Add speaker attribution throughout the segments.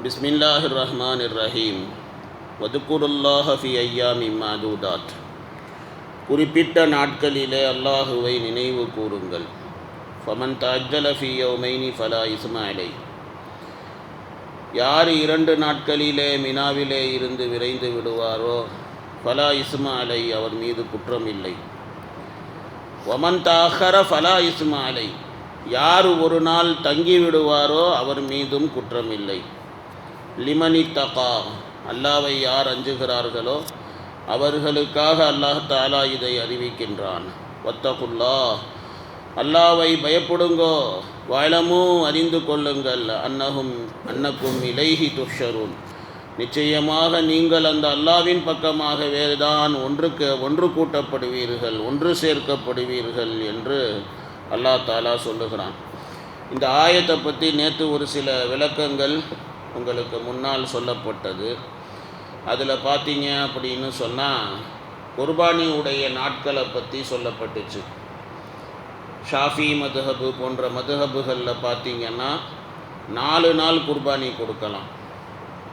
Speaker 1: بسم الله الرحمن الرحيم وذكر الله في أيام معدودات குறிப்பிட்ட நாட்களிலே அல்லாஹுவை நினைவு கூறுங்கள் ஃபமன் தஜ்ஜல ஃபி யௌமைனி ஃபலா இஸ்மா அலை யார் இரண்டு நாட்களிலே மினாவிலே இருந்து விரைந்து விடுவாரோ ஃபலா இஸ்மா அலை அவர் மீது குற்றம் இல்லை ஒமன் தாஹர ஃபலா இஸ்மா அலை யார் ஒரு நாள் தங்கி விடுவாரோ அவர் மீதும் குற்றம் இல்லை லிமனி தகா அல்லாவை யார் அஞ்சுகிறார்களோ அவர்களுக்காக அல்லாஹ் தாலா இதை அறிவிக்கின்றான். ஒத்தகுல்லா அல்லாவை பயப்படுங்கோ வாழமோ அறிந்து கொள்ளுங்கள் அன்னகும் அன்னக்கும் இலைஹி துஷருன் நிச்சயமாக நீங்கள் அந்த அல்லாவின் பக்கமாகவே தான் ஒன்றுக்கு ஒன்று கூட்டப்படுவீர்கள் ஒன்று சேர்க்கப்படுவீர்கள் என்று அல்லாஹ் தாலா சொல்லுகிறான். இந்த ஆயத்தை பற்றி நேற்று ஒரு சில விளக்கங்கள் உங்களுக்கு முன்னால் சொல்லப்பட்டது. அதில் பார்த்தீங்க அப்படின்னு சொன்னால் குர்பானி உடைய நாட்களை பற்றி சொல்லப்பட்டுச்சு. ஷாஃபி மதுஹபு போன்ற மதுஹபுகளில் பார்த்தீங்கன்னா நாலு நாள் குர்பானி கொடுக்கலாம்.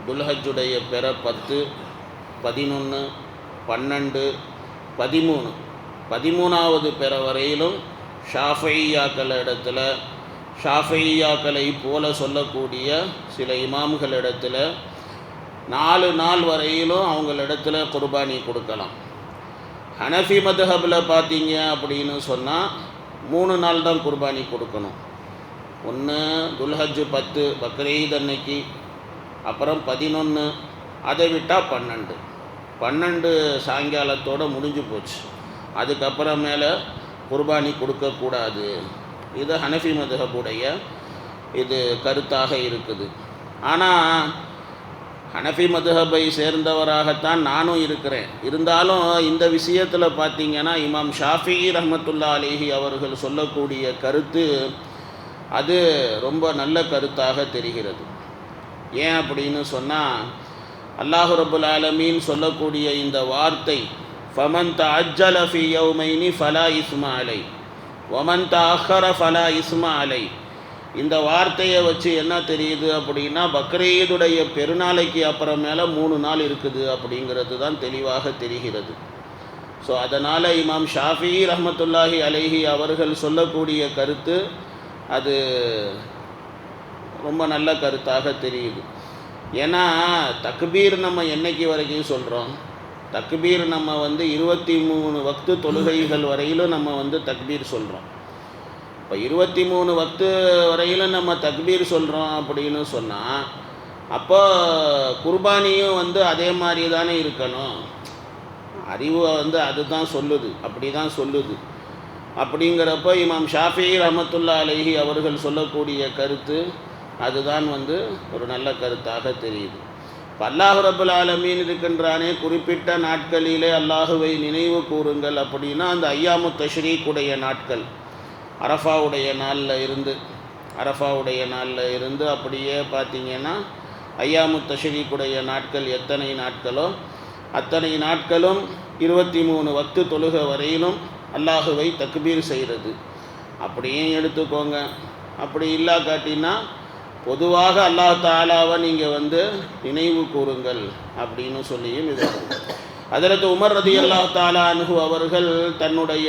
Speaker 1: துல்ஹஜுடைய பெற பத்து பதினொன்று பன்னெண்டு பதிமூணு. பதிமூணாவது பெற வரையிலும் ஷாஃபையாக்கள் இடத்துல ஷாஃபையாக்களை போல சொல்லக்கூடிய சில இமாம்கள் இடத்துல நாலு நாள் வரையிலும் அவங்களிடத்துல குர்பானி கொடுக்கலாம். ஹனஃபி மதுஹபில் பார்த்தீங்க அப்படின்னு சொன்னால் மூணு நாள் தான் குர்பானி கொடுக்கணும். ஒன்று துல்ஹஜ் பத்து பக்ரீத் அன்னைக்கு அப்புறம் பதினொன்று அதை விட்டால் பன்னெண்டு. பன்னெண்டு சாயங்காலத்தோடு முடிஞ்சு போச்சு. அதுக்கப்புறமேல குர்பானி கொடுக்கக்கூடாது. இது ஹனஃபி மதுஹபுடைய இது கருத்தாக இருக்குது. ஆனால் ஹனஃபி மதுஹபை சேர்ந்தவராகத்தான் நானும் இருக்கிறேன். இருந்தாலும் இந்த விஷயத்தில் பார்த்தீங்கன்னா இமாம் ஷாஃபி ரஹமத்துல்லா அலிஹி அவர்கள் சொல்லக்கூடிய கருத்து அது ரொம்ப நல்ல கருத்தாக தெரிகிறது. ஏன் அப்படின்னு சொன்னால் அல்லாஹு ரபுல் ஆலமீன் சொல்லக்கூடிய இந்த வார்த்தை ஃபமன் த யௌமைனி ஃபலா இஸ்மா அலை ஒமன் தாஹர ஃபலா இஸ்மா அலை. இந்த வார்த்தையை வச்சு என்ன தெரியுது அப்படின்னா பக்ரீதுடைய பெருநாளைக்கு அப்புறமேல மூணு நாள் இருக்குது அப்படிங்கிறது தான் தெளிவாக தெரிகிறது. ஸோ அதனால் இமாம் ஷாஃபி ரஹமத்துல்லாஹி அலைஹி அவர்கள் சொல்லக்கூடிய கருத்து அது ரொம்ப நல்ல கருத்தாக தெரியுது. ஏன்னா தக்பீர் நம்ம என்னைக்கு வரைக்கும் சொல்கிறோம் தக்பீர் நம்ம வந்து இருபத்தி மூணு வக்து தொழுகைகள் வரையிலும் நம்ம வந்து தக்பீர் சொல்கிறோம் இப்போ இருபத்தி மூணு வக்து வரையிலும் நம்ம தக்பீர் சொல்கிறோம் அப்படின்னு சொன்னால் அப்போ குர்பானியும் வந்து அதே மாதிரி தானே இருக்கணும். அறிவு வந்து அதுதான் சொல்லுது அப்படி தான் சொல்லுது. அப்படிங்கிறப்ப இமாம் ஷாஃபி ரஹமத்துல்லா அலஹி அவர்கள் சொல்லக்கூடிய கருத்து அதுதான் வந்து ஒரு நல்ல கருத்தாக தெரியுது. இப்போ அல்லாஹு ரபுல் ஆலமீன் இருக்கின்றானே குறிப்பிட்ட நாட்களிலே அல்லாஹுவை நினைவு கூறுங்கள். அப்படின்னா அந்த ஐயாமு தஷ்ரீக்குடைய நாட்கள். அரஃபாவுடைய நாளில் இருந்து அரஃபாவுடைய நாளில் இருந்து அப்படியே பார்த்தீங்கன்னா ஐயாமு தஷ்ரீக்குடைய நாட்கள் எத்தனை நாட்களோ அத்தனை நாட்களும் இருபத்தி மூணு வக்து தொழுக வரையிலும் அல்லாஹுவை தக்பீர் செய்கிறது. அப்படியும் எடுத்துக்கோங்க. அப்படி இல்லா காட்டினா பொதுவாக அல்லாஹ் தாலாவை நீங்கள் வந்து நினைவு கூறுங்கள் அப்படின்னு சொல்லியும் இது அதில் உமர் ரதி அல்லாஹ் தாலா அனுகு அவர்கள் தன்னுடைய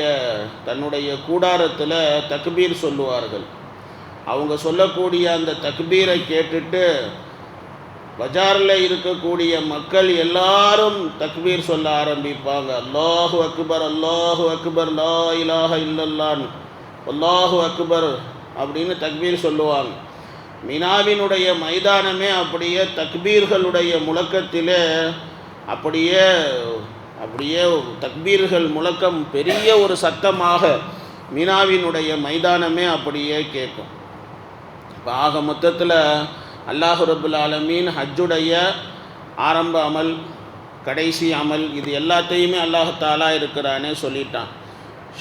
Speaker 1: தன்னுடைய கூடாரத்தில் தக்பீர் சொல்லுவார்கள். அவங்க சொல்லக்கூடிய அந்த தக்பீரை கேட்டுட்டு பஜாரில் இருக்கக்கூடிய மக்கள் எல்லாரும் தக்பீர் சொல்ல ஆரம்பிப்பாங்க. அல்லாஹு அக்பர் அல்லாஹு அக்பர் லா இலாஹ இல்லல்லான் அல்லாஹு அக்பர் அப்படின்னு தக்பீர் சொல்லுவாங்க. மினாவினுடைய மைதானமே அப்படியே தக்பீர்களுடைய முழக்கத்திலே அப்படியே அப்படியே தக்பீர்கள் முழக்கம் பெரிய ஒரு சத்தமாக மினாவினுடைய மைதானமே அப்படியே கேட்கும். இப்போ ஆக மொத்தத்தில் அல்லாஹு ரபுல் ஆலமீன் ஹஜ்ஜுடைய ஆரம்ப அமல் கடைசி அமல் இது எல்லாத்தையுமே அல்லாஹாலா இருக்கிறானே சொல்லிட்டான்.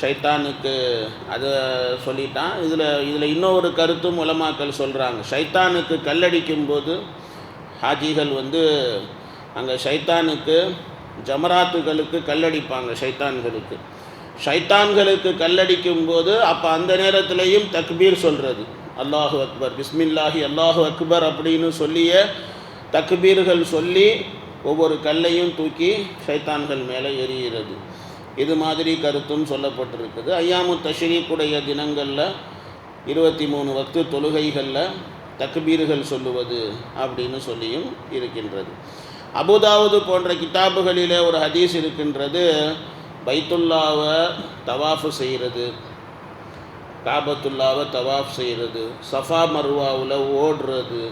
Speaker 1: ஷைத்தானுக்கு அதை சொல்லிட்டான். இதில் இதில் இன்னொரு கருத்தும் உலமாக்கள் சொல்கிறாங்க ஷைத்தானுக்கு கல்லடிக்கும் போது ஹாஜிகள் வந்து அங்கே ஷைத்தானுக்கு ஜமராத்துகளுக்கு கல்லடிப்பாங்க ஷைத்தான்களுக்கு. ஷைத்தான்களுக்கு கல்லடிக்கும் போது அப்போ அந்த நேரத்திலையும் தக்பீர் சொல்கிறது அல்லாஹு அக்பர் பிஸ்மில்லாஹி அல்லாஹு அக்பர் அப்படின்னு சொல்லியே தக்பீர்கள் சொல்லி ஒவ்வொரு கல்லையும் தூக்கி ஷைத்தான்கள் மேலே எரிகிறது இது மாதிரி கருத்தும் சொல்லப்பட்டிருக்குது. ஐயாமு தஷ்ரீக்குடைய தினங்களில் இருபத்தி மூணு வக்து தொழுகைகளில் தக்பீர்கள் சொல்லுவது அப்படின்னு சொல்லியும் இருக்கின்றது. அபுதாவது போன்ற கிதாபுகளிலே ஒரு ஹதீஸ் இருக்கின்றது. பைத்துல்லாவை தவாஃபு செய்கிறது காபத்துல்லாவை தவாஃப் செய்கிறது சஃபா மர்வாவில் ஓடுறது.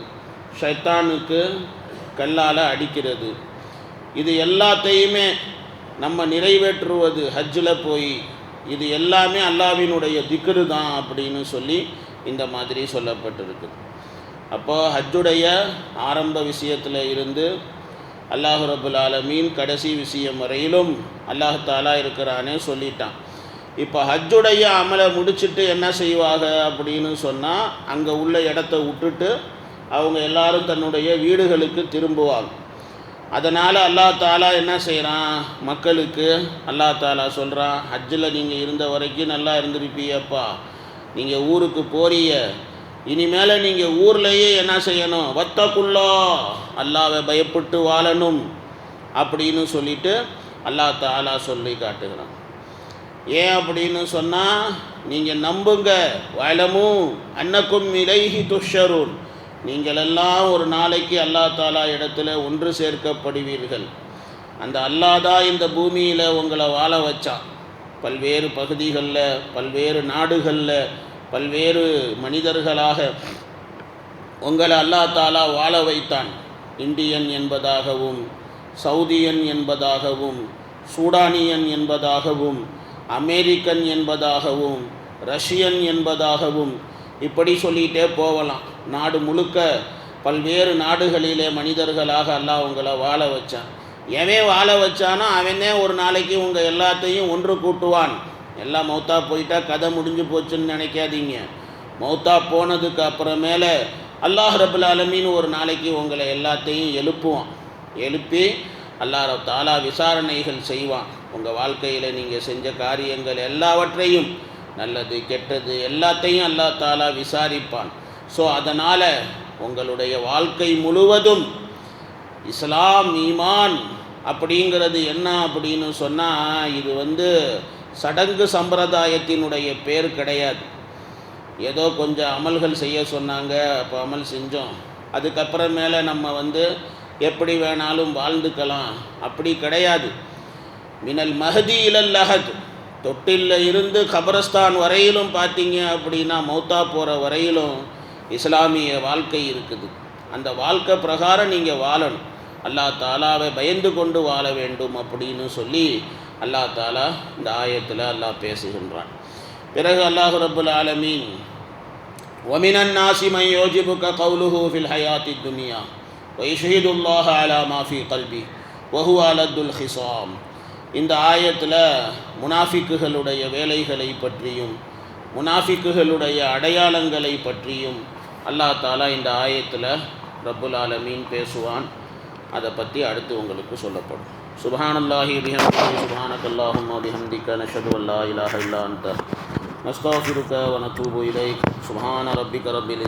Speaker 1: ஷைத்தானுக்கு கல்லால் அடிக்கிறது. இது எல்லாத்தையுமே நம்ம நிறைவேற்றுவது ஹஜ்ஜில் போய் இது எல்லாமே அல்லாவினுடைய திக்ரு தான் அப்படின்னு சொல்லி இந்த மாதிரி சொல்லப்பட்டிருக்குது. அப்போது ஹஜ்ஜுடைய ஆரம்ப விஷயத்தில் இருந்து அல்லாஹு ரபுல் ஆலமீன் கடைசி விஷயம் வரையிலும் அல்லாஹாலா இருக்கிறானே சொல்லிட்டான். இப்போ ஹஜ்ஜுடைய அமலை முடிச்சுட்டு என்ன செய்வாங்க அப்படின்னு சொன்னால் அங்கே உள்ள இடத்த விட்டுட்டு அவங்க எல்லாரும் தன்னுடைய வீடுகளுக்கு திரும்புவாங்க. அதனால் அல்லா தாலா என்ன செய்கிறான் மக்களுக்கு அல்லா தாலா சொல்கிறான் ஹஜ்ஜில் நீங்கள் இருந்த வரைக்கும் நல்லா இருந்திருப்பீயப்பா. நீங்கள் ஊருக்கு போறிய இனிமேல் நீங்கள் ஊர்லேயே என்ன செய்யணும்? வத்தக்குள்ளோ அல்லாவை பயப்பட்டு வாழணும். அப்படின்னு சொல்லிட்டு அல்லா தாலா சொல்லி காட்டுகிறான். ஏன் அப்படின்னு சொன்னால் நீங்கள் நம்புங்க. வயலமும் அன்னக்கும் இலைஹி துஷருன் நீங்கள் எல்லாம் ஒரு நாளைக்கு அல்லா தாலா இடத்துல ஒன்று சேர்க்கப்படுவீர்கள். அந்த அல்லாதா இந்த பூமியில் உங்களை வாழ வச்சா. பல்வேறு பகுதிகளில் பல்வேறு நாடுகளில் பல்வேறு மனிதர்களாக உங்களை அல்லா தாலா வாழ வைத்தான். இந்தியன் என்பதாகவும் சவுதியன் என்பதாகவும் சூடானியன் என்பதாகவும் அமெரிக்கன் என்பதாகவும் ரஷ்யன் என்பதாகவும் இப்படி சொல்லிகிட்டே போகலாம். நாடு முழுக்க பல்வேறு நாடுகளிலே மனிதர்களாக அல்லாஹ் உங்களை வாழ வச்சான். எவன் வாழ வச்சானோ அவனே ஒரு நாளைக்கு உங்கள் எல்லாத்தையும் ஒன்று கூட்டுவான். எல்லாம் மௌத்தா போயிட்டா கதை முடிஞ்சு போச்சுன்னு நினைக்காதீங்க. மௌத்தா போனதுக்கு அப்புறமேல அல்லாஹ் ரபுல் ஆலமீன் ஒரு நாளைக்கு உங்களை எல்லாத்தையும் எழுப்புவான். எழுப்பி அல்லாஹ் தாலா விசாரணைகள் செய்வான். உங்கள் வாழ்க்கையில் நீங்கள் செஞ்ச காரியங்கள் எல்லாவற்றையும் நல்லது கெட்டது எல்லாத்தையும் அல்லா தாலா விசாரிப்பான். ஸோ அதனால் உங்களுடைய வாழ்க்கை முழுவதும் இஸ்லாம் ஈமான் அப்படிங்கிறது என்ன அப்படின்னு சொன்னால் இது வந்து சடங்கு சம்பிரதாயத்தினுடைய பேர் கிடையாது. ஏதோ கொஞ்சம் அமல்கள் செய்ய சொன்னாங்க அப்போ அமல் செஞ்சோம். அதுக்கப்புறமேல நம்ம வந்து எப்படி வேணாலும் வாழ்ந்துக்கலாம். அப்படி கிடையாது. மினல் மஹதி இலல் லஹத். இருந்து கபரஸ்தான் வரையிலும் பார்த்தீங்க அப்படின்னா மௌத்தா போகிற வரையிலும் இஸ்லாமிய வாழ்க்கை இருக்குது. அந்த வாழ்க்கை பிரகாரம் நீங்கள் வாழணும். அல்லா தாலாவை பயந்து கொண்டு வாழ வேண்டும் அப்படின்னு சொல்லி அல்லா தாலா இந்த ஆயத்தில் அல்லாஹ் பேசுகின்றான். பிறகு அல்லாஹு ரபுல் ஆலமீன் ஒமினன் நாசிமை யோஜிபுக்க கவுலுஹு ஃபில் ஹயாத்தி துனியா வைஷஹிதுல்லாஹ் அலா மாஃபி கல்வி வஹு அலத்துல் ஹிசாம் இந்த ஆயத்தில் முனாஃபிக்குகளுடைய வேலைகளை பற்றியும் முனாஃபிக்குகளுடைய அடையாளங்களை பற்றியும் அல்லாஹ் தாலா இந்த ஆயத்தில் ரப்புல் ஆலமீன் பேசுவான். அதை பற்றி அடுத்து உங்களுக்கு சொல்லப்படும். சுபஹானல்லாஹி பிஹம்திஹி சுபஹானக்கல்லாஹும்ம பிஹம்திக நஷது அல்லா இலாஹ இல்லா அன்த. நஸ்தாஃபிருக வ நத்தூபு இலைக். சுபஹான ரப்பில்